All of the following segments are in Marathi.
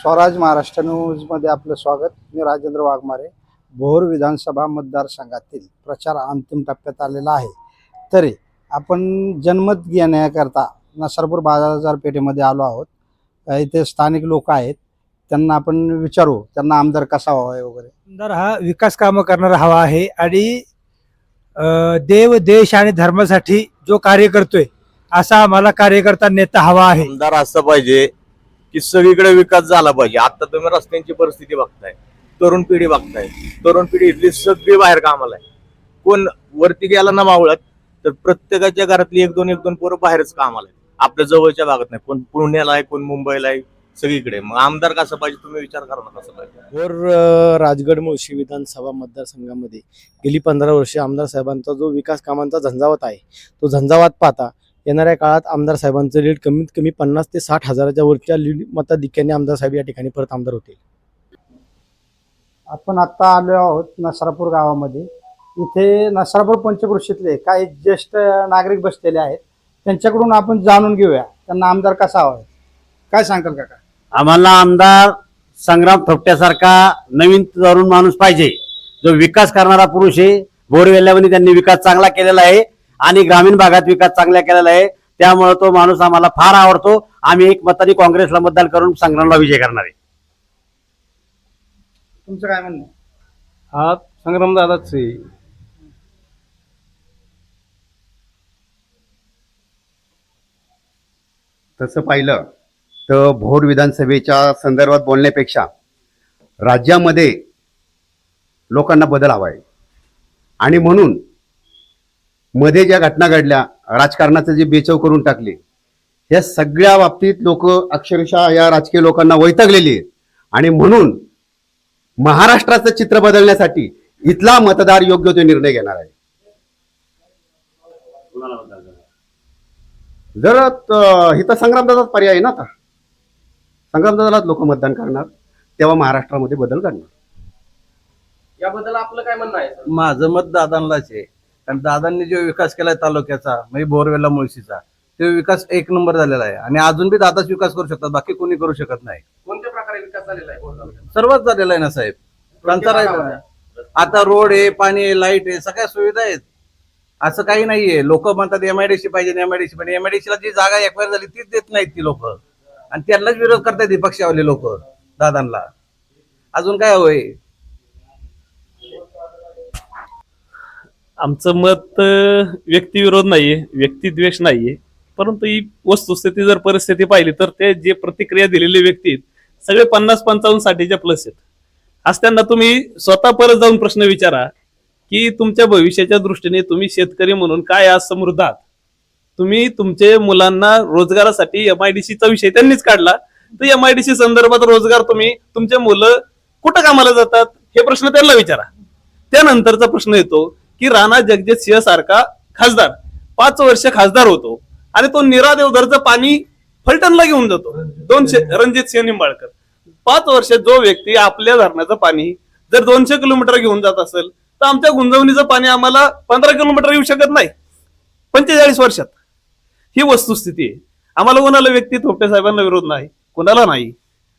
स्वराज महाराष्ट्र न्यूजमध्ये आपलं स्वागत. मी राजेंद्र वाघमारे. भोर विधानसभा मतदारसंघातील प्रचार अंतिम टप्प्यात आलेला आहे. तरी आपण जनमत घेण्याकरता नसरपूर बाजारपेठेमध्ये आलो आहोत. इथे स्थानिक लोक आहेत. त्यांना आपण विचारू त्यांना आमदार कसा हवा आहे वगैरे. आमदार हा विकास कामं करणारा हवा आहे आणि देव देश आणि धर्मासाठी जो कार्य करतोय असा आम्हाला कार्यकर्ता नेता हवा आहे. आमदार असं पाहिजे की सगळीकडे विकास झाला पाहिजे. आता तुम्ही रस्त्यांची परिस्थिती बघताय तरुण पिढी बघताय. तरुण पिढी इथली सगळी बाहेर कामाला आहे. कोण वरती गेला ना मावळत तर प्रत्येकाच्या घरातली एक दोन एक दोन पोरं बाहेरच कामाला आहे आपल्या जवळच्या भागात नाही. कोण पुण्याला आहे कोण मुंबईला आहे सगळीकडे. मग आमदार कसं पाहिजे तुम्ही विचार करा ना कसं पाहिजे. वर राजगड मुळशी विधानसभा मतदारसंघामध्ये गेली पंधरा वर्षे आमदार साहेबांचा जो विकास कामांचा झंझावत आहे तो झंझावत पाहता येणाऱ्या काळात आमदार साहेबांचं लीड कमीत कमी पन्नास ते साठ हजाराच्या वरच्या लीड मताधिक्याने आमदार साहेब या ठिकाणी परत आमदार होतील. आपण आत्ता आलो आहोत नसरापूर गावामध्ये. इथे नसरापूर पंचकृषीतले काही ज्येष्ठ नागरिक बसलेले आहेत. त्यांच्याकडून आपण जाणून घेऊया. त्यांना आमदार कसा हवा आहे? काय सांगताल काका? आम्हाला आमदार संग्राम थोपट्यासारखा नवीन तरुण माणूस पाहिजे. जो विकास करणारा पुरुष आहे. बोरवेल्ल्यामध्ये त्यांनी विकास चांगला केलेला आहे. आणि ग्रामीण भागात विकास चांगला केलेला आहे. त्यामुळे तो माणूस आम्हाला फार आवडतो. आम्ही एक मताने काँग्रेसला मतदान करून संग्रामला विजय करणार आहे. तुमचं काय म्हणणं? आहे? हा संग्राम दादाच तसं पाहिलं तर भोर विधानसभेच्या संदर्भात बोलण्यापेक्षा राज्यामध्ये लोकांना बदल हवा आहे. आणि म्हणून मध्ये ज्या घटना घडल्या राजकारणाचं जे बेचव करून टाकले या सगळ्या बाबतीत लोक अक्षरशः या राजकीय लोकांना वैतागलेली आहेत. आणि म्हणून महाराष्ट्राचं चित्र बदलण्यासाठी इथला मतदार योग्य तो निर्णय घेणार आहे. जर त- इथं संग्रामदादाच पर्याय आहे ना आता. संग्रामदादालाच लोक मतदान करणार तेव्हा महाराष्ट्रामध्ये बदल घडणार. याबद्दल आपलं काय म्हणणं आहे सर? माझं मत दादांनाच आहे. कारण दादांनी जो विकास केलाय तालुक्याचा म्हणजे बोरवेला मुळशीचा तो विकास एक नंबर झालेला आहे. आणि अजून बी दादाच विकास करू शकतात बाकी कोणी करू शकत नाही. कोणत्या प्रकारे विकास झालेला आहे? सर्वच झालेला आहे ना साहेब? त्यांचा आता रोड आहे पाणी आहे लाइट आहे सगळ्या सुविधा आहेत. असं काही नाहीये. लोक म्हणतात एमआयडीसी पाहिजे एमआयडीसी पण एमआयडीसी ला जी जागा एक्वायर झाली तीच देत नाहीत ती लोक. आणि त्यांनाच विरोध करतायत ही पक्षावाले लोक दादांना. अजून काय होय आमचं मत अं, व्यक्तिविरोध नाहीये व्यक्तिद्वेष नाहीये. परंतु ही वस्तुस्थिती जर परिस्थिती पाहिली तर ते जे प्रतिक्रिया दिलेले व्यक्ती आहेत सगळे पन्नास पंचावन्न साठीच्या प्लस आहेत. आज त्यांना तुम्ही स्वतः परत जाऊन प्रश्न विचारा की तुमच्या भविष्याच्या दृष्टीने तुम्ही शेतकरी म्हणून काय आज समृद्ध आहात? तुम्ही तुमचे मुलांना रोजगारासाठी एमआयडीसीचा विषय त्यांनीच काढला. तर एमआयडीसी संदर्भात रोजगार तुम्ही तुमचे मुलं कुठं कामाला जातात हे प्रश्न त्यांना विचारा. त्यानंतरचा प्रश्न येतो की राणा जगजित सिंह सारखा खासदार. पाच वर्ष खासदार होतो आणि तो निरा देवधरचं पाणी फलटणला घेऊन जातो. दोनशे रणजित सिंह निंबाळकर. पाच वर्षात जो व्यक्ती आपल्या धरणाचं पाणी जर दोनशे किलोमीटर घेऊन जात असेल तर आमच्या गुंजवणीचं पाणी आम्हाला पंधरा किलोमीटर येऊ शकत नाही. पंचेचाळीस वर्षात. ही वस्तुस्थिती आहे. आम्हाला कोणाला व्यक्ती थोपटे साहेबांना विरोध नाही कोणाला नाही.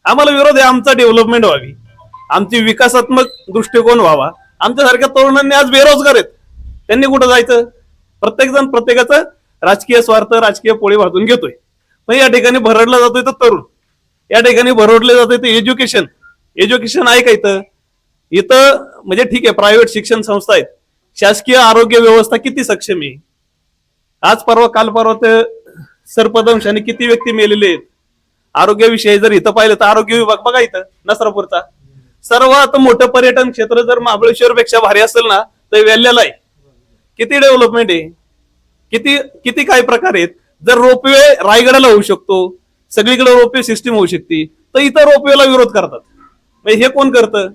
आम्हाला विरोध आहे आमचा डेव्हलपमेंट व्हावी. आमची विकासात्मक दृष्टिकोन व्हावा. आमच्यासारख्या तरुणांनी आज बेरोजगार आहेत. त्यांनी कुठं जायचं? प्रत्येक जण प्रत्येकाचं राजकीय स्वार्थ राजकीय पोळी वाजून घेतोय. पण या ठिकाणी भरडलं जातोय तर तरुण. या ठिकाणी भरडले जातोय तर एज्युकेशन. एज्युकेशन आहे का इथं? इथं म्हणजे ठीक आहे प्रायव्हेट शिक्षण संस्था आहेत. शासकीय आरोग्य व्यवस्था किती सक्षम आहे? आज परवा काल परवा ते सर्पदंशाने किती व्यक्ती मेलेले आहेत? आरोग्याविषयी जर इथं पाहिलं तर आरोग्य विभाग बघा इथं नसरापूरचा. सर्वात मोठं पर्यटन क्षेत्र जर महाबळेश्वर पेक्षा भारी असेल ना तर वेल्ल्याला आहे. किती डेव्हलपमेंट आहे? किती किती काय प्रकार आहेत? जर रोपवे रायगडाला होऊ शकतो सगळीकडे रोपवे सिस्टीम होऊ शकते तर इथं रोपवेला विरोध करतात. म्हणजे हे कोण करतं?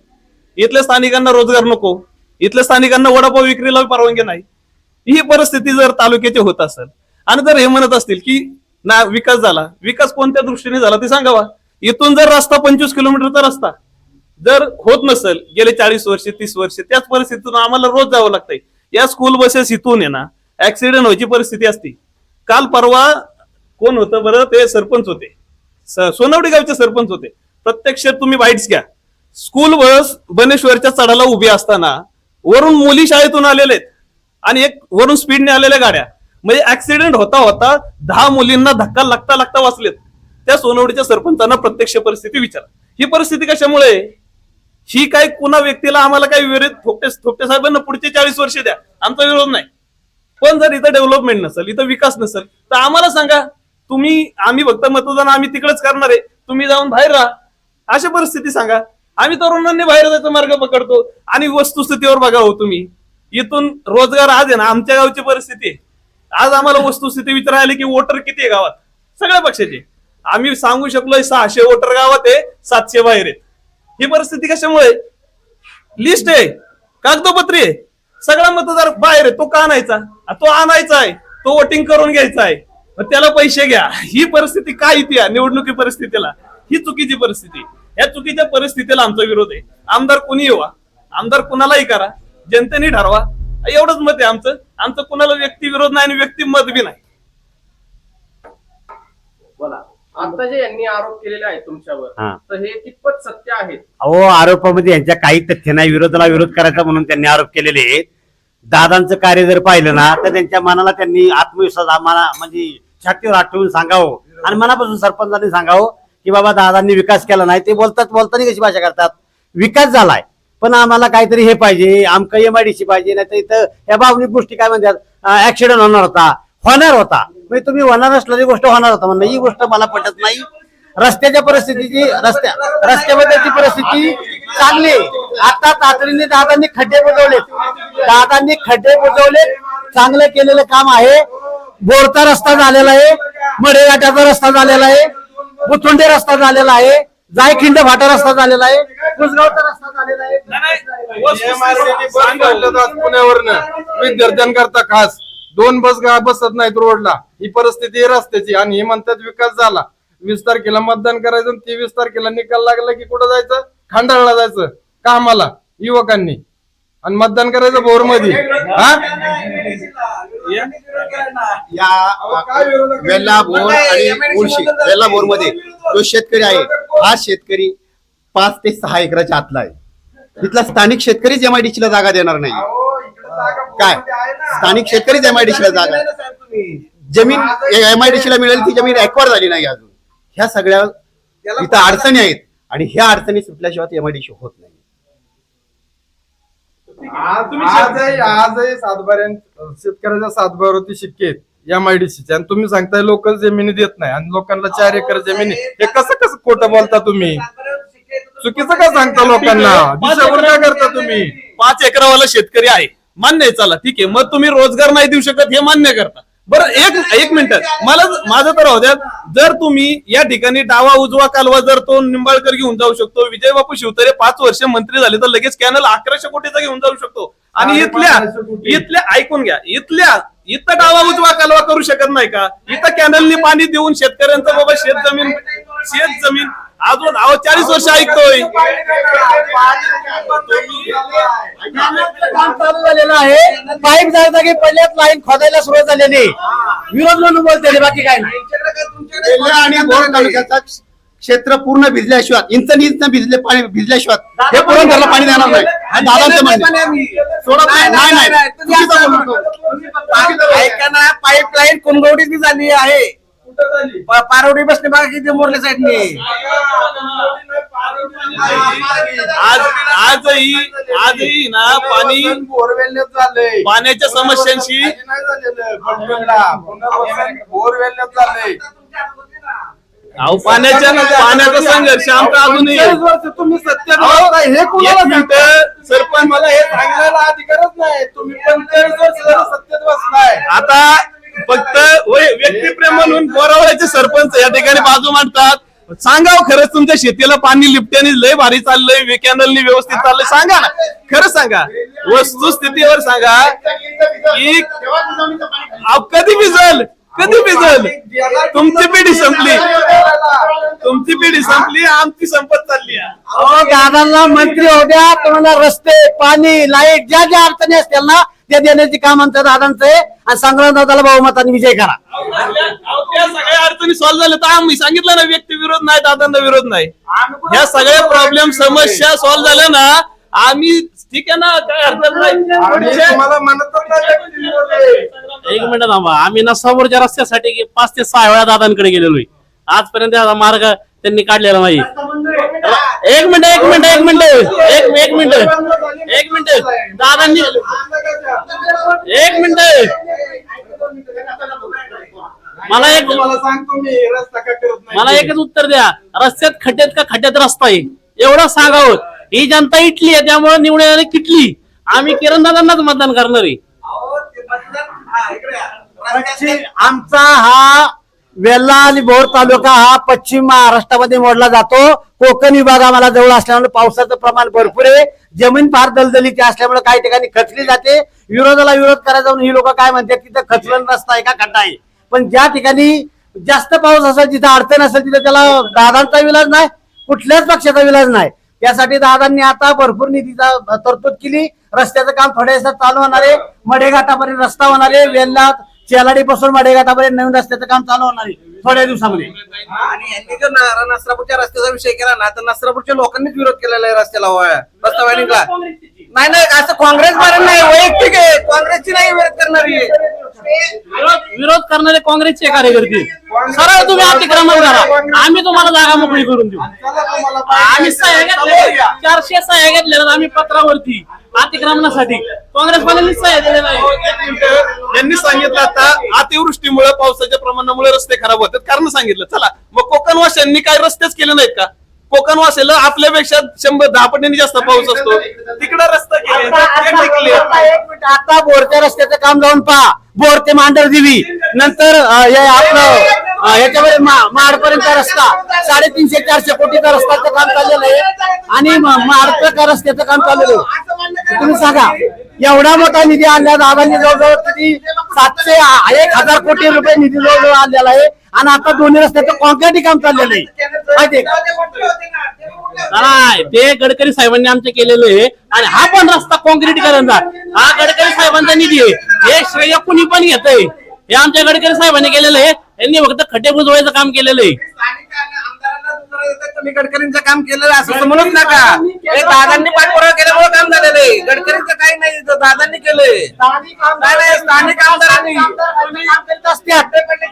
इथल्या स्थानिकांना रोजगार नको. इथल्या स्थानिकांना वडापाव विक्रीला परवानगी नाही. ही परिस्थिती जर तालुक्याची होत असेल आणि जर हे म्हणत असतील की ना विकास झाला विकास कोणत्या दृष्टीने झाला ते सांगावा. इथून जर रस्ता पंचवीस किलोमीटरचा रस्ता. जर होत नसेल गेले चाळीस वर्ष तीस वर्ष त्याच परिस्थितीतून आम्हाला रोज जावं लागतंय. या स्कूल बसेस इथून आहे ना ऍक्सिडेंट व्हायची परिस्थिती असती. काल परवा कोण होतं बरं? ते सरपंच होते. सोनवडी गावचे सरपंच होते. प्रत्यक्ष तुम्ही बाईट्स घ्या. स्कूल बस बनेश्वरच्या चढाला उभी असताना वरून मुली शाळेतून आलेले आहेत. आणि एक वरून स्पीडने आलेल्या गाड्या. म्हणजे ऍक्सिडेंट होता होता दहा मुलींना धक्का लागता लागता वाचलेत. त्या सोनवडीच्या सरपंचांना प्रत्यक्ष परिस्थिती विचारा ही परिस्थिती कशामुळे? ही काय कुणा व्यक्तीला आम्हाला काही विरोध थोपटे थोपटे साहेबांना पुढचे चाळीस वर्ष द्या. आमचा विरोध नाही. पण जर इथं डेव्हलपमेंट नसेल इथं विकास नसेल तर आम्हाला सांगा तुम्ही आम्ही फक्त मतदान आम्ही तिकडेच करणार आहे. तुम्ही जाऊन बाहेर राहा. अशी परिस्थिती सांगा. आम्ही तरुणांनी बाहेर जायचा मार्ग पकडतो आणि वस्तुस्थितीवर बघा हो तुम्ही. इथून रोजगार आज आहे ना आमच्या गावची परिस्थिती आहे. आज आम्हाला वस्तुस्थिती विचारायला की वोटर किती आहे गावात? सगळ्या पक्षाचे. आम्ही सांगू शकलोय सहाशे वोटर गावात आहे सातशे बाहेर आहेत. ही परिस्थिती कशामुळे लिस्ट आहे. कागदोपत्री आहे. सगळा मतदार बाहेर आहे. तो का आणायचा? तो आणायचा आहे. तो वोटिंग करून घ्यायचा आहे. मग त्याला पैसे घ्या. ही परिस्थिती काय येते निवडणुकी परिस्थितीला? ही चुकीची परिस्थिती. या चुकीच्या परिस्थितीला आमचा विरोध आहे. आमदार कोणी येवा? आमदार कुणालाही करा. जनतेने ठरवा. एवढंच मत आहे आमचं. आमचं कुणाला व्यक्ती विरोध नाही आणि व्यक्ती मत बी नाही. बोला. आता जे यांनी आरोप केलेले आहेत तुमच्यावर हा. तर हे कितपत सत्य आहेत अहो आरोपामध्ये यांच्या काही तथ्य नाही. विरोधाला विरोध करायचा म्हणून त्यांनी आरोप केलेले आहेत. दादांचं कार्य जर पाहिलं ना तर त्यांच्या मनाला त्यांनी आत्मविश्वास आम्हाला म्हणजे छातीवर हात ठेवून सांगावं. आणि मनापासून सरपंचांनी सांगावं की बाबा दादांनी विकास केला नाही. ते बोलतात बोलताना कशी भाषा करतात? विकास झालाय. पण आम्हाला काहीतरी हे पाहिजे. आमकं एमआयडीसी पाहिजे. नाही तर इथं या भावनिक गोष्टी काय म्हणतात? ऍक्सिडेंट होणार होता. होणार होता. म्हणजे तुम्ही होणार असलेली गोष्ट होणार होता म्हणणं ही गोष्ट मला पटत नाही. रस्त्याच्या परिस्थितीची रस्त्या रस्त्याबद्दलची परिस्थिती चांगली आहे. आता तातडीने दादांनी खड्डे बुजवलेत. दादांनी खड्डे बुजवलेत. चांगलं केलेलं काम आहे. बोरचा रस्ता झालेला आहे. मडेघाटाचा रस्ता झालेला आहे. बुथुंडे रस्ता झालेला आहे. जायखिंड फाटा रस्ता झालेला आहे. कुसगावचा रस्ता झालेला आहे. पुण्यावरनं. विद्यार्थ्यांकरता खास. दोन बस गा- बसत नाहीत रोडला. ही परिस्थिती रस्त्याची आणि हे म्हणतात विकास झाला. वीस तारखेला मतदान करायचं आणि तेवीस तारखेला निकाल लागला की कुठं जायचं? खांडाळला जायचं. कामाला युवकांनी. आणि मतदान करायचं भोरमध्ये या वेल्ला बोर आणि मुळशी. वेल्ला बोरमध्ये जो शेतकरी आहे हा शेतकरी पाच ते सहा एकराच्या आतला आहे. इथला स्थानिक शेतकरीच एमआयडीसीला जागा देणार नाही. काय? स्थानिक शेतकरीच एमआयडीसीला जागा जमीन एमआयडीसीला मिळेल ती जमीन एक्वार झाली नाही अजून. ह्या सगळ्या इथं अडचणी आहेत. आणि ह्या अडचणी सुटल्याशिवाय एमआयडीसी होत नाही. आजही आजही सातबाऱ्यां शेतकऱ्याच्या सातबारावरती शिक्के आहेत एमआयडीसीचे आणि तुम्ही सांगताय लोक जमिनी देत नाही. आणि लोकांना चार एकर जमिनी हे कसं कसं खोटं बोलता तुम्ही? चुकीचं का सांगता लोकांना? दिशाभूल का करता तुम्ही? पाच एकरावाला शेतकरी आहे. मान्य आहे चला ठीक आहे. मग तुम्ही रोजगार नाही देऊ शकत हे मान्य करता. बरं एक एक मिनिट. मला माझं तर द्या. जर तुम्ही या ठिकाणी डावा उजवा कालवा जर तो निंबाळकर घेऊन जाऊ शकतो विजय बापू शिवतरे पाच वर्ष मंत्री झाले तर लगेच कॅनल अकराशे कोटीचा घेऊन जाऊ शकतो. आणि इथल्या इथल्या ऐकून घ्या. इथल्या इथं डावा उजवा कालवा करू शकत नाही का? इथं कॅनलनी पाणी देऊन शेतकऱ्यांचं बाबा शेत जमीन शेत जमीन अजून अहो चाळीस वर्ष ऐकतोय काम चालू झालेलं आहे पाईप जागी पडल्यात लाईन खोदायला सुरुवात झालेली विरोध म्हणून बोलते बाकी काय नाही वेल्हा आणि बोर तालुक्याचा क्षेत्र पूर्ण भिजल्याशिवाय इंच इंच भिजले पाणी भिजल्याशिवाय हे पूर्ण घरला पाणी देणार नाही आणि दादांचं म्हणणं सोडत नाही नाही चुकीचं बोलतो. ऐका ना पाईपलाईन कुणगवडीची झाली आहे प- पारवडी बसणे बागा किती मोरल्या साईडने आज आजही आजही ना पाणी बोरवेलनेच झालंय पाण्याच्या समस्यांशी बोरवेलनेच झालंय अहो पाण्याच्या पाण्याचा संघर्ष आमचा अजूनही आहे. तुम्ही सत्य. हे एक कुणाला मिनिट? सरपंच मला हे सांगण्याला अधिकारच नाही तुम्ही पंचेचाळीस वर्ष सत्तेत बसलाय आता फक्त व्यक्तिप्रेम म्हणून बोरावळ्याचे सरपंच या ठिकाणी बाजू मांडतात. सांगाव हो, खरंच तुमच्या शेतीला पाणी लिपट्याने लय भारी चाललंय कॅनलनी व्यवस्थित चाललंय. सांगा ना. खरं सांगा. वस्तुस्थितीवर सांगा की अहो, कधी भिजल? कधी भिजल? तुमची पिढी संपली. तुमची पिढी संपली आमची संपत चालली अहो दादांना मंत्री होत्या तुम्हाला रस्ते पाणी लाइट ज्या ज्या अडचणी असतील ना ते देण्याचे काम आमच्या दादांचं आहे. आणि संग्राम दादाला बहुमताने विजय करा. सगळ्या अडचणी सॉल्व्ह झाल्या तर आम्ही सांगितलं ना व्यक्ती विरोध नाही दादांना विरोध नाही. ह्या सगळ्या प्रॉब्लेम समस्या सॉल्व्ह झाल्या ना आम्ही ठीक आहे ना काय हरकत नाही. विरोध आहे. एक मिनिट थांबा. आम्ही नसावरच्या रस्त्यासाठी गे- पाच ते सहा वेळा दादांकडे गेलेलो आहे. आजपर्यंत हा मार्ग त्यांनी काढलेला नाही एक मिनिट एक मिनिट एक मिनिट. एक एक मिनिट. एक मिनिट. दादांनी एक मिनिट. मला एक तुम्हाला सांगतो मी रस्ता का करत नाही मला एकच उत्तर द्या. रस्त्यात खड्ड्यात का खड्ड्यात रस्ता आहे? एवढं सांगावं ही. जनता इटली आहे त्यामुळे निवडून किटली. आम्ही किरण दादांनाच मतदान करणार आहे. आमचा हा वेल्ला आणि भोर तालुका हा पश्चिम महाराष्ट्रामध्ये मोडला जातो. कोकण विभाग आम्हाला जवळ असल्यामुळे पावसाचं प्रमाण भरपूर आहे. जमीन फार दलदलीची असल्यामुळे काही ठिकाणी खचली जाते. विरोधाला विरोध करायला जाऊन ही लोक काय म्हणतात तिथं खचलन रस्ता आहे का? खड्डा आहे. पण ज्या ठिकाणी जास्त पाऊस असेल जिथं अडचण असेल तिथं त्याला दादांचा विलाज नाही कुठल्याच पक्षाचा विलाज नाही. त्यासाठी दादांनी आता भरपूर निधीचा तरतूद केली. रस्त्याचं काम थोड्या दिवसात चालू होणार आहे. मडेघाटापर्यंत रस्ता होणार आहे. वेल्ला चेलाडी पासून मडेघाटापर्यंत नवीन रस्त्याचं काम चालू होणार आहे थोड्या दिवसामध्ये. आणि यांनी जर न- नसरापूरच्या रस्त्याचा विषय केला ना तर नसरापूरच्या लोकांनीच विरोध केलेला आहे रस्त्याला होय. रस्ता वायडिंगला नाही नाही असं काँग्रेस नाही वैयक्तिक आहे. काँग्रेसची नाही विरोध करणारी. विरोध विरोध करणारे काँग्रेसचे कार्यकर्ते. सरळ तुम्ही अतिक्रमण करा. आम्ही तुम्हाला जागा मोकळी करून देऊ. आम्ही सह्या घेतल्या. चारशे सह्या घेतल्या आम्ही पत्रावरती अतिक्रमणासाठी काँग्रेस यांनी सांगितलं आता अतिवृष्टीमुळे पावसाच्या प्रमाणामुळे रस्ते खराब होतात. कारण सांगितलं. चला मग कोकणवासियांनी काय रस्तेच केले नाहीत का? कोकणवासीला आपल्यापेक्षा शंभर दहा पटीने जास्त पाऊस असतो. तिकडे रस्ता. आता एक मिनिट, आता बोरच्या रस्त्याचं काम जाऊन पहा. बोर ते मांडरदेवी नंतर हे आपलं अं, याच्यामध्ये माडपर्यंत रस्ता. साडेतीनशे चारशे कोटीचा रस्त्याचं काम चाललेलं आहे. आणि माडचं रस्त्याचं काम चाललेलं आहे. तुम्ही सांगा एवढा मोठा निधी आणला दादांनी जवळजवळ किती? सातशे एक हजार कोटी रुपये निधी जवळजवळ आणलेला आहे. आणि आता दोन्ही रस्त्याचं कॉन्क्रीटी काम चाललेलं आहे. माहितीये का? नाही ते गडकरी साहेबांनी आमचे केलेलं आहे. आणि हा पण रस्ता कॉन्क्रीट करायचा. हा गडकरी साहेबांचा निधी आहे. हे श्रेय कुणी पण घेत हे आमच्या गडकरी साहेबांनी केलेलं आहे. यांनी फक्त खड्डे बुजवायचं काम केलेलं आहे. तुम्ही गडकरींचं काम केलेलं असं म्हणूच नका. हे दादांनी पाठपुरावा केल्यामुळे काम झालेलं आहे. गडकरींचं काही नाही दादांनी केलंय. नाही नाही स्थानिक आमदारांनी.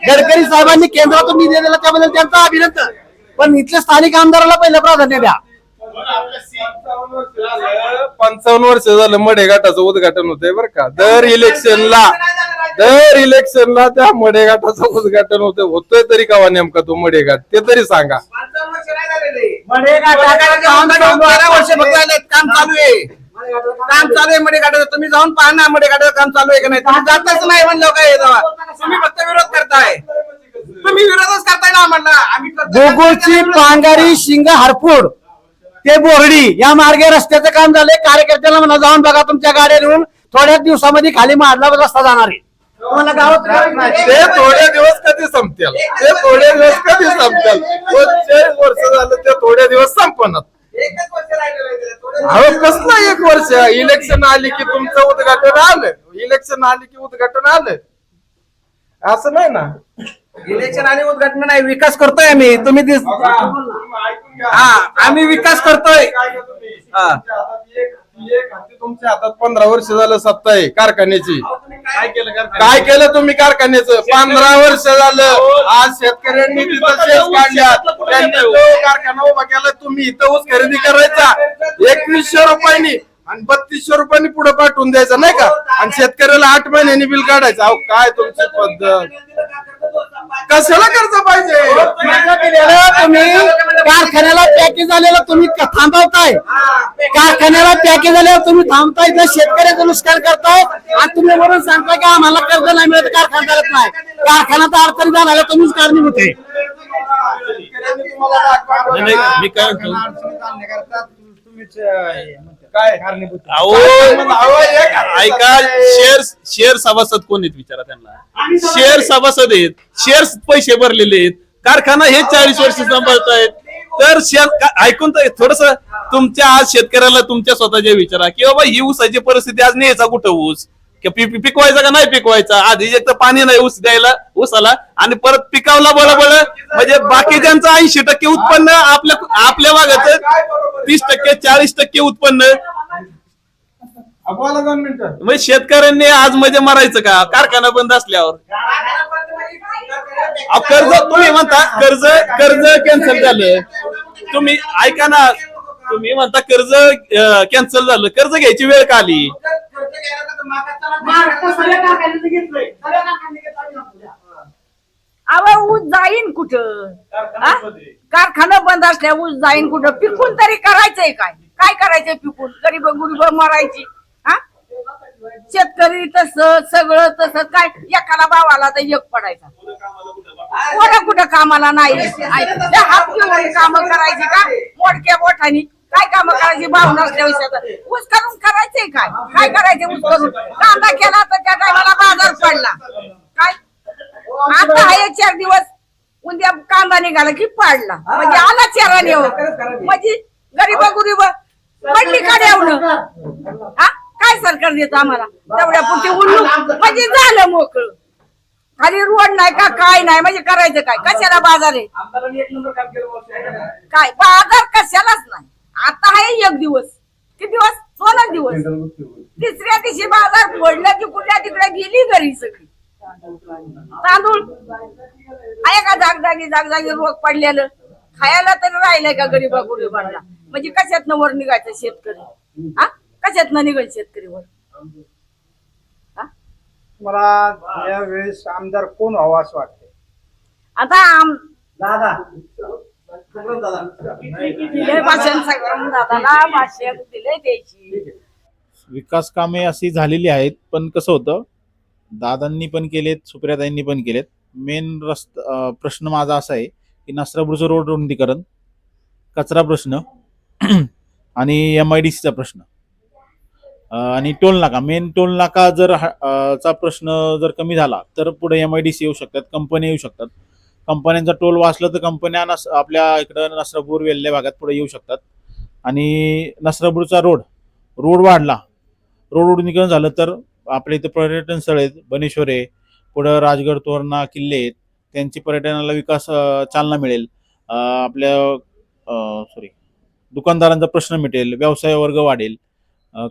गडकरी साहेबांनी केंद्रातून निधी दिला त्याबद्दल त्यांचं अभिनंदन. पण इथल्या स्थानिक आमदाराला पहिलं प्राधान्य द्या. पंचावन्न वर्ष झालं. मडेघाटाचं उद्घाटन होतंय बरं का. दर इलेक्शनला दर इलेक्शनला त्या मडेघाटाचं उद्घाटन होतंय. होतोय तरी कावा नेमका तो मडेघाट? ते तरी सांगा. बारा वर्ष फक्त आलेत, काम चालू आहे. काम चालू आहे मडे तुम्ही जाऊन पहा ना मडे काम चालू आहे का नाही. तुम्ही जातच नाही म्हणलं काय जावा? तुम्ही फक्त विरोध करताय. तुम्ही विरोधच करताय ना म्हणला आम्ही पांगारी शिंग हरपूड. ते बोर्डी या मार्गे रस्त्याचं काम झालंय. कार्यकर्त्याला म्हणा जाऊन बघा तुमच्या गाड्या नेऊन थोड्याच दिवसामध्ये खाली माडला रस्ता जाणार आहे. तुम्हाला गावात. ते थोडे दिवस कधी संपतील? ते थोडे दिवस कधी संपतील? वर्ष झालं ते थोडे दिवस संपणार. अहो कसलं एक वर्ष? इलेक्शन आली की तुमचं उद्घाटन आलं इलेक्शन आली की उद्घाटन आलं असं नाही ना? इलेक्शन आणि उद्घाटन नाही विकास करतोय आम्ही. तुम्ही दिस हा आम्ही विकास करतोय. हा. तुमच्या हातात पंधरा वर्ष झालं सत्ता आहे कारखान्याची. काय केलं तुम्ही कारखान्याचं? पंधरा वर्ष झालं. आज शेतकऱ्यांनी तिथं शेत काढल्या त्यांनी तो कारखाना उभा केला तुम्ही इथं ऊस खरेदी करायचा. एकवीसशे रुपयांनी. आणि बत्तीसशे रुपयांनी पुढे पाठवून द्यायचं नाही का? आणि शेतकऱ्याला आठ महिन्यांनी बिल काढायचं. अहो काय तुमची पद्धत? कशाला कर्ज पाहिजे? तुम्ही कारखान्याला पॅकेज आलेलं तुम्ही थांबवताय. कारखान्याला पॅकेज आल्यावर तुम्ही थांबताय. इथलं शेतकऱ्याचं नुकसान करताय. आणि तुम्ही म्हणून सांगताय की आम्हाला कर्ज नाही मिळत कारखाना चालत नाही. कारखाना तर अडचणी झाला तुम्हीच कारणीभूत आहे. नाही, मी काय म्हणतो? काय? अहो, ऐका शेअर शेअर सभासद कोण आहेत विचारा त्यांना? शेअर सभासद आहेत शेअर पैसे भरलेले आहेत कारखाना हे चाळीस वर्ष सांभाळतायत. तर शेअर ऐकून तर थोडस तुमच्या आज शेतकऱ्याला तुमच्या स्वतःच्या विचारा की बाबा ही ऊसाची परिस्थिती आज न्यायचा कुठं ऊस? पिकवायचा का नाही पिकवायचा? आधी एक तर पाणी नाही ऊस द्यायला ऊसाला आणि परत पिकावला बळ बळ म्हणजे बाकीच्यांचं ऐंशी टक्के उत्पन्न आपल्या आपल्या भागाचं तीस टक्के चाळीस टक्के उत्पन्न. म्हणजे शेतकऱ्यांनी आज म्हणजे मरायचं का? कारखाना बंद असल्यावर. कर्ज तुम्ही म्हणता कर्ज कर्ज कॅन्सल झालं. तुम्ही ऐका ना तुम्ही म्हणता कर्ज कॅन्सल झालं. कर्ज घ्यायची वेळ का आली? अहो ऊस जाईन कुठं? हा? कारखाना बंद असल्या ऊस जाईन कुठं? पिकून तरी करायचंय काय? काय करायचंय पिकून? गरीब गुरीब मरायची. हा? शेतकरी तस सगळं तसं काय? एकाला भावाला तर एक पडायचा. कोणा कुठं कामाला नाही? काम करायची का? मोडक्या बोटानी काय काम करायची? भाव नसल्याविषयी ऊस करून करायचंय काय? काय करायचे ऊस करून? कांदा केला तर त्या टायमाला बाजार पडला. काय? आता आहे चार दिवस उद्या कांदा निघाला की पाडला. म्हणजे आला चाराने हो. म्हणजे गरीब गुरीब पडली काढ्यावलं हा? काय सरकार देतो आम्हाला? तेवढ्या पुरती उल्लू म्हणजे झालं मोकळं. खाली रोड नाही का? काय नाही? म्हणजे करायचं काय? कशाला बाजार आहे? काय? बाजार कशालाच नाही. आता आहे एक दिवस. किती दिवस दोनच दिवस. तिसऱ्या दिवशी बाजार फोडलं की कुठल्या तिकडे गेली घरी सगळी. तांदूळ. आहे का जागजागी जागजागी रोग पडलेलं. खायला तर राहिलंय का गरीबा गुरीबांना? म्हणजे कशातनं वर निघायचं शेतकरी? हा? कशातनं निघाल शेतकरी वर मला या वेळेस आमदार कोण व्हावा असं वाटतं आता आम दिले भाषण दादाला भाषण दिले द्यायची विकास कामे अशी झालेली आहेत पण कसं होतं दादांनी पण केलेत सुप्रियाताईंनी पण केलेत. मेन रस्त प्रश्न माझा असा आहे की नसरापूरचं रोड रुंदीकरण कचरा प्रश्न आणि एम आय डी सीचा प्रश्न. आणि टोल नाका. मेन टोल नाका जर हा- चा प्रश्न जर कमी झाला तर पुढे एम आय डी सी येऊ शकतात कंपनी येऊ शकतात. कंपन्यांचा टोल वाचलं तर कंपन्या नस आपल्या इकडं नसरापूर वेल्ल्या भागात पुढे येऊ शकतात. आणि नसरापूरचा रोड रोड वाढला. रोड रुंदीकरण झालं तर आपल्या इथं पर्यटन स्थळ आहेत बनेश्वर आहे पुढं राजगड तोरणा किल्ले आहेत. त्यांची पर्यटनाला विकास चालना मिळेल. आपल्या सॉरी दुकानदारांचा प्रश्न मिटेल व्यवसाय वर्ग वाढेल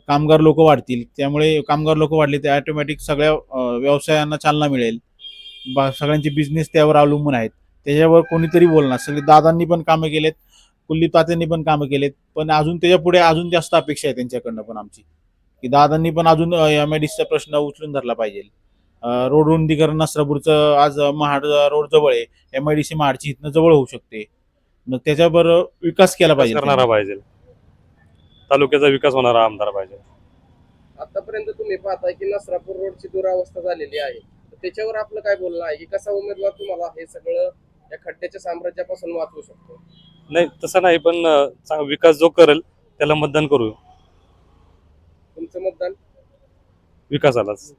कामगार लोक वाढतील. त्यामुळे कामगार लोक वाढले ते ऑटोमॅटिक सगळ्या व्यवसायांना चालना मिळेल. सगळ्यांचे बिझनेस त्यावर अवलंबून आहेत. त्याच्यावर कोणीतरी बोलणार. सगळे दादांनी पण कामं केलेत कुलदीप तात्यांनी पण कामं केलेत. पण अजून त्याच्या पुढे अजून जास्त अपेक्षा आहे त्यांच्याकडनं पण आमची. की दादांनी पण अजून एम आय डी सीचा प्रश्न उचलून धरला पाहिजे. रोड रुंदीकरण नसरापूरचं आज महाड रोड जवळ आहे. एम आय डी सी महाडची इथनं जवळ होऊ शकते. मग त्याच्यावर विकास केला पाहिजे. करणारा पाहिजे. तालुक्याचा विकास होणारा आमदार पाहिजे. आतापर्यंत तुम्ही पाहताय की नसरापूर रोडची दुरावस्था झालेली आहे. त्याच्यावर आपलं काय बोलणं आहे? की कसा उमेदवार तुम्हाला हे सगळं या खड्ड्याच्या साम्राज्यापासून वाचवू शकतो? नाही तसं नाही पण चांग- विकास जो करेल त्याला मतदान करू तुमचं मतदान? विकासालाच.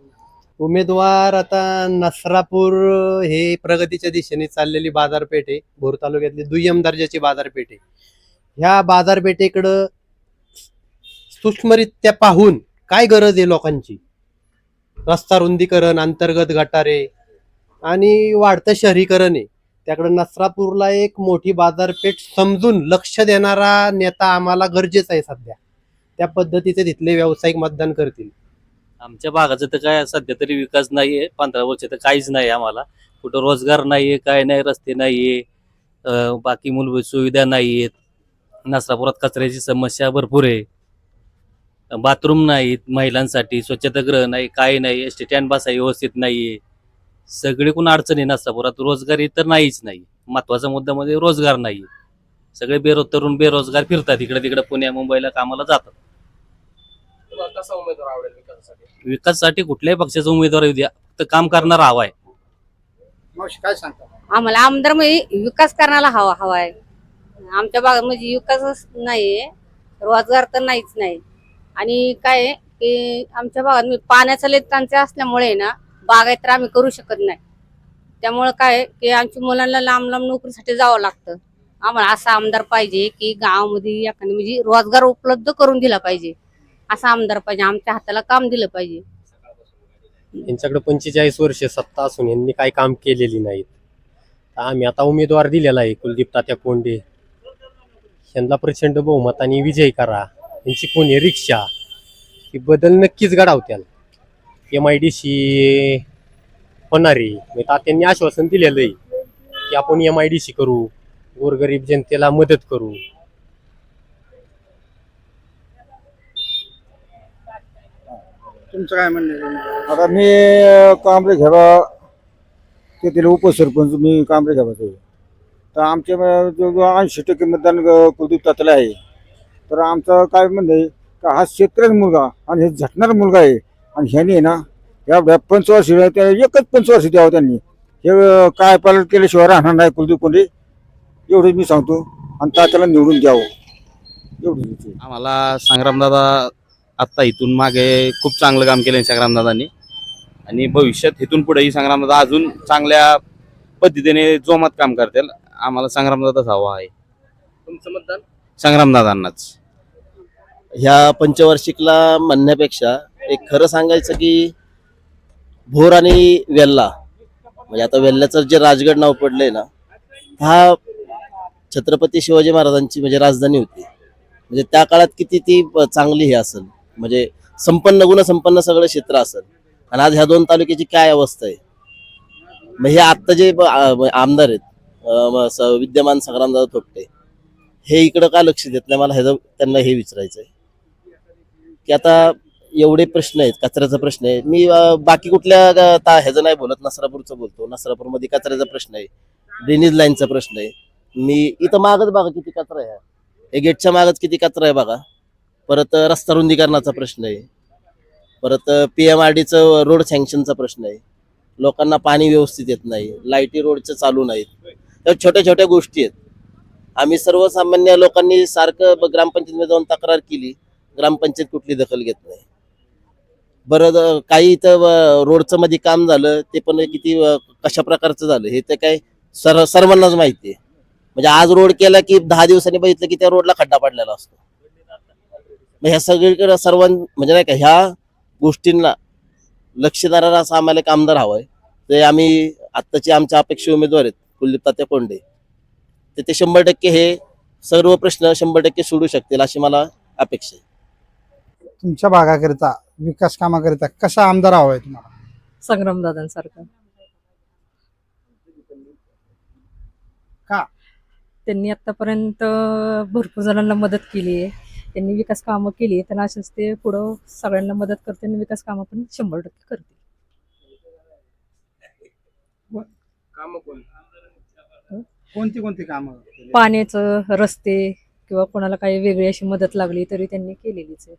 उमेदवार आता नसरापूर हे प्रगतीच्या दिशेने चाललेली बाजारपेठ आहे. भोर तालुक्यातली दुय्यम दर्जाची बाजारपेठ आहे. ह्या बाजारपेठेकडं सूक्ष्मरित्या पाहून काय गरज आहे लोकांची? रस्ता रुंदीकरण अंतर्गत गटारे आणि वाढतं शहरीकरण आहे. त्याकडं नसरापूरला एक मोठी बाजारपेठ समजून लक्ष देणारा नेता आम्हाला गरजेचा आहे सध्या. त्या पद्धतीचे तिथले व्यावसायिक मतदान करतील. आमच्या भागाचं तर काय सध्या तरी विकास नाहीये. पंधरा वर्ष तर काहीच नाही आम्हाला. कुठं रोजगार नाहीये काय नाही रस्ते नाहीये अं, बाकी मूलभूत सुविधा नाहीयेत. नसरापुरात कचऱ्याची समस्या भरपूर आहे. बाथरूम नाहीत महिलांसाठी स्वच्छतागृह नाही काही नाही एस टी स्टँड बसा व्यवस्थित नाहीये सगळीकडून अडचणी नसरापुरात रोजगारी तर नाहीच नाही. महत्त्वाचा मुद्दा म्हणजे रोजगार नाही. सगळे बेरो तरुण बेरोजगार फिरतात इकडे तिकडे. पुण्या मुंबईला कामाला जातात. तुम्हाला कसा उमेदवार आवडेल विकासासाठी? विकासासाठी कुठल्याही पक्षाचा उमेदवार येऊ द्या. फक्त काम करणारा हवा आहे. मावशी काय सांगता? आम्हाला आमदार म्हणजे विकास करण्याला हवा हवा आहे. आमच्या भागात म्हणजे विकासच नाहीये. रोजगार तर नाहीच नाही. आणि काय आहे की आमच्या भागात पाण्याचा लय टंचाई असल्यामुळे ना बागायत तर आम्ही करू शकत नाही. त्यामुळं काय आहे की आमच्या मुलांना लांब लांब नोकरीसाठी जावं लागतं. आम्हाला असा आमदार पाहिजे की गावामध्ये एखादी म्हणजे रोजगार उपलब्ध करून दिला पाहिजे. असा आमदार पाहिजे आमच्या हाताला काम दिलं पाहिजे. यांच्याकडे पंचेचाळीस वर्ष सत्ता असून यांनी काही काम केलेली नाहीत. तर आम्ही आता उमेदवार दिलेला आहे कुलदीप तात्या कोंडे. यांना प्रचंड बहुमताने विजय करा. यांची कोणी रिक्षा. ही बदल नक्कीच घडावत्याल एम आय डी सी होणारी म्हणजे तात्यांनी आश्वासन दिलेलं आहे की आपण एम आय डी सी करू गोरगरीब जनतेला मदत करू. तुमचं काय म्हणणं आहे? आता मी कांबळे घेबा तेथील उपसरपंच मी कांबळे घेबाचं आहे. तर आमच्या जवळजवळ ऐंशी टक्के मतदान कुलदीप तात्याला आहे. तर आमचं काय म्हणणं आहे का हा शेतकऱ्याचा मुलगा आणि हे झटणारा मुलगा आहे आणि ह्याने आहे ना या पंचवर्षी त्या एकच पंचवर्षी द्यावं त्यांनी. हे काय पालन केल्याशिवाय राहणार नाही कुलदीप कोंडे एवढं मी सांगतो आणि तात्याला निवडून द्यावं. एवढं आम्हाला संग्रामदादा आत्ता इथून मागे खूप चांगलं काम केलं संग्रामदादांनी. आणि भविष्यात इथून पुढेही संग्रामदादा अजून चांगल्या पद्धतीने जोमात काम करतील. आम्हाला संग्रामदादाच हवा आहे. तुमचं मतदान? संग्रामदादांनाच. ह्या पंचवार्षिकला म्हणण्यापेक्षा एक खरं सांगायचं की भोर आणि वेल्ला म्हणजे आता वेल्ल्याचं जे राजगड नाव पडलंय ना हा छत्रपती शिवाजी महाराजांची म्हणजे राजधानी होती. म्हणजे त्या काळात किती ती चांगली हे असेल. म्हणजे संपन्न गुणसंपन्न सगळं क्षेत्र असेल. आणि आज ह्या दोन तालुक्याची काय अवस्था आहे? मग हे आत्ता जे आमदार आहेत स- विद्यमान संग्रामदादा थोपटे हे इकडं का लक्ष देत नाही? मला ह्याचं त्यांना हे विचारायचं आहे की आता एवढे प्रश्न आहेत कचऱ्याचा प्रश्न आहे मी बाकी कुठल्या ह्याचं नाही बोलत नसरापूरचं बोलतो. नसरापूरमध्ये कचऱ्याचा प्रश्न आहे ड्रेनेज लाईनचा प्रश्न आहे. मी इथं मागच बघा किती कचरा आहे. हे गेटच्या मागच किती कचरा आहे बघा. परत रस्ता रुंदीकरणाचा प्रश्न आहे. परत पी एम आर डीचं रोड सँक्शनचा प्रश्न आहे. लोकांना पाणी व्यवस्थित येत नाही. लाईटी रोडचं चालू नाहीत. तर छोट्या छोट्या गोष्टी आहेत. आम्ही सर्वसामान्य लोकांनी सारखं ग्रामपंचायतीमध्ये जाऊन तक्रार केली. ग्रामपंचायत कुठली दखल घेत नाही. बरं काही इथं रोडचं मध्ये काम झालं ते पण किती कशा प्रकारचं झालं हे तर काय सर्व सर्वांनाच माहिती आहे. म्हणजे आज रोड केला की दहा दिवसांनी बघितलं की त्या रोडला खड्डा पडलेला असतो. मग ह्या सगळीकडे सर्वां म्हणजे नाही का ह्या गोष्टींना लक्ष देणारा असा आम्हाला एक आमदार हवाय. ते आम्ही आत्ताचे आमच्या अपेक्षित उमेदवार आहेत कुलदीप तात्या कोंडे. तर ते शंभर टक्के हे सर्व प्रश्न शंभर टक्के सोडू शकतील अशी मला अपेक्षा आहे. तुमच्या भागाकरिता विकास कामाकरिता कसा आमदार हवा आहे तुम्हाला? संग्रामदादांसारखं का? त्यांनी आतापर्यंत भरपूर जणांना मदत केली आहे. त्यांनी विकास कामं केली आहे त्यांना असेच ते पुढं सगळ्यांना मदत करते आणि विकास कामं पण शंभर टक्के करते. काम कोण? कोणती कोणती कामं? पाण्याचं रस्ते किंवा कोणाला काही वेगळी अशी मदत लागली तरी त्यांनी केलेलीच आहे.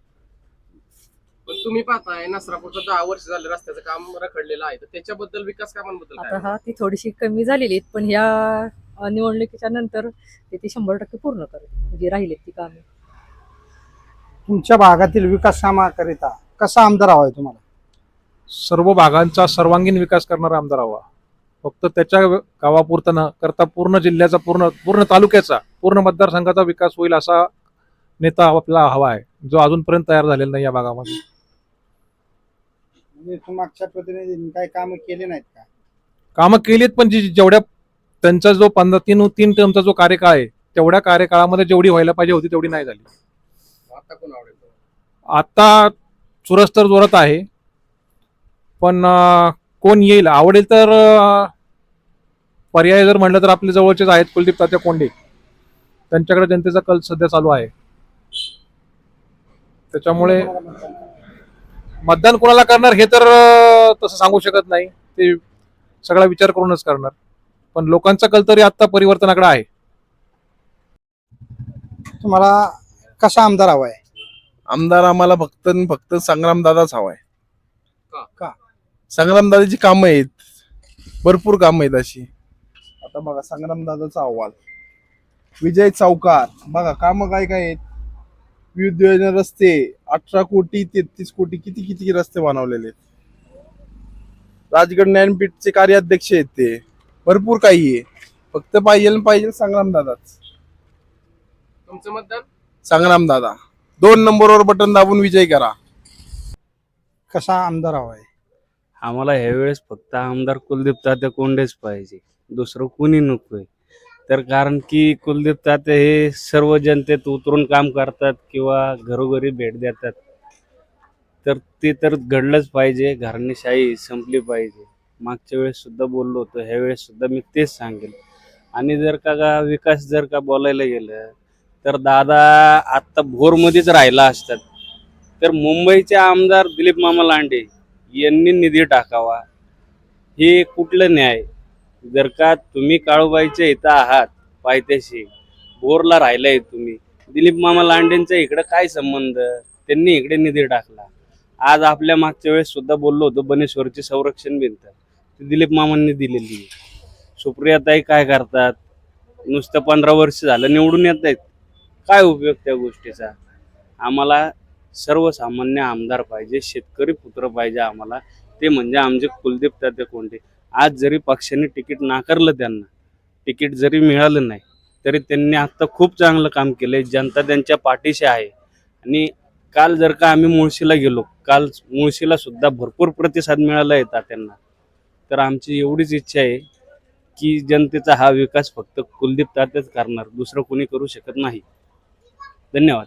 पण तुम्ही पाहताय नसरापूरचं दहा वर्ष झाले रस्त्याचं काम रखडलेलं आहे. तर त्याच्याबद्दल विकास कामांबद्दल काय आता हा ती थोडीशी कमी झालेली आहेत पण ह्या अ, निवडणुकीच्या नंतर ते ती शंभर टक्के पूर्ण करते जी राहिलेत ती कामे. तुमच्या भागातील विकास कामाकरिता कसा आमदार हवा आहे तुम्हाला? सर्व भागांचा सर्वांगीण विकास करणारा आमदार हवा. फक्त त्याच्या गावापुरता न करता पूर्ण जिल्ह्याचा पूर्ण पूर्ण तालुक्याचा पूर्ण मतदारसंघाचा विकास होईल असा नेता आपला हवा आहे जो अजूनपर्यंत तयार झालेला नाही या भागामध्ये. म्हणजे मागच्या प्रतिनिधींनी काही कामं केले नाहीत का? कामं केलीत पण जी जेवढ्या त्यांचा जो पंधरा तीन तीन टर्मचा जो कार्यकाळ आहे तेवढ्या कार्यकाळामध्ये जेवढी व्हायला पाहिजे होती तेवढी नाही झाली. आता कोण आवडेल तुम्हाला? आता चुरस तर जोरात आहे पण अं, कोण येईल? आवडेल तर अं, पर्याय जर म्हणलं तर आपले जवळचेच आहेत कुलदीप तात्या कोंडे. त्यांच्याकडे जनतेचा कल सध्या चालू आहे. त्याच्यामुळे मतदान कोणाला करणार हे तर तसं सांगू शकत नाही. ते सगळा विचार करूनच करणार. पण लोकांचा कल तरी आता परिवर्तनाकडे आहे. तुम्हाला कसा आमदार हवा आहे आमदार आम्हाला फक्त आणि फक्त संग्रामदादाच हवाय. का? का? संग्रामदादाची कामं आहेत. भरपूर कामं आहेत अशी. आता बघा संग्रामदादाचा अहवाल. विजय चौकार. बघा कामं काय काय आहेत? विविध योजना रस्ते अठरा कोटी तेहतीस कोटी किती किती रस्ते बनवलेले आहेत? राजगड ज्ञानपीठचे कार्याध्यक्ष आहेत ते. भरपूर काही आहे. फक्त पाहिजे पाहिजे संग्रामदादाच तुमचं मतदान? संग्रामदादा दोन नंबरवर बटन दाबून विजय करा. कसा आमदार हवा आहे? आम्हाला ह्यावेळेस फक्त आमदार कुलदीप तात्या कोंडेच पाहिजे. दुसरं कुणी नकोय. तर कारण की कुलदीप तात्या हे सर्व जनतेत उतरून काम करतात किंवा घरोघरी भेट देतात. तर ते तर घडलंच पाहिजे घराणेशाही संपली पाहिजे. मागच्या वेळेस सुद्धा बोललो होतो ह्या वेळेस सुद्धा मी तेच सांगेल. आणि जर का का विकास जर का बोलायला गेलं तर दादा आत्ता भोरमध्येच राहिला असतात. तर मुंबईचे आमदार दिलीप मामा लांडे यांनी निधी टाकावा. हे कुठलं न्याय? जर का तुम्ही काळूबाईच्या इथं आहात पायथ्याशी बोरला राहिलाय तुम्ही दिलीप मामा लांडेंचा इकडं काय संबंध? त्यांनी इकडे निधी टाकला. आज आपल्या मागच्या वेळेस सुद्धा बोललो होतो बनेश्वरची संरक्षण भिंत. ती दिलीप मामांनी दिलेली आहे. सुप्रियाताई काय करतात? नुसतं पंधरा वर्ष झालं निवडून येत आहेत काय उपयोग त्या गोष्टीचा? आम्हाला सर्वसामान्य आमदार पाहिजे शेतकरी पुत्र पाहिजे आम्हाला. ते म्हणजे आमचे कुलदीप तात्या कोंडे. आज जरी पक्षाने तिकीट नाकारलं त्यांना तिकीट जरी मिळालं नाही तरी त्यांनी आत्ता खूप चांगलं काम केलं आहे जनता त्यांच्या पाठीशी आहे. आणि काल जर का आम्ही मुळशीला गेलो काल मुळशीला सुद्धा भरपूर प्रतिसाद मिळाला आहे तात्यांना. तर आमची एवढीच इच्छा आहे की जनतेचा हा विकास फक्त कुलदीप तात्याच करणार दुसरं कोणी करू शकत नाही. धन्यवाद.